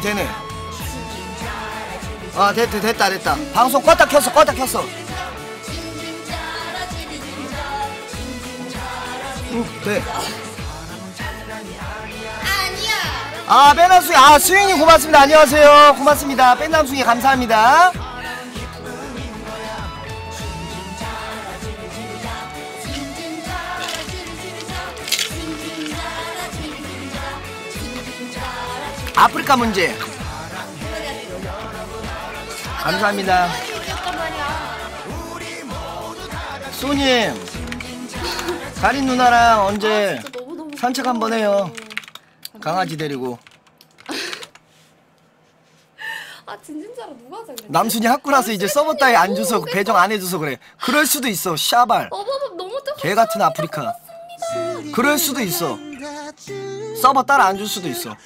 되네. 아 됐다 됐다 됐다. 방송 껐다 켰어 껐다 켰어. 응 돼. 아니야. 아 뺀남숭이 아 수인이 고맙습니다. 안녕하세요. 고맙습니다. 뺀남숭이 감사합니다. 아프리카 문제. 감사합니다. 소님, 가린 누나랑 언제 너무 산책 한번 해요. 강아지 데리고. 아 진진짜로 누가 하자 그래? 남순이 학구라서 이제 서버 따위 안 줘서 배정 안 해줘서 그래. 그럴 수도 있어. 샤발. 어버버 너무 뜨거. 개 같은 아프리카. 그럴 수도 있어. 서버 따라 안 줄 수도 있어.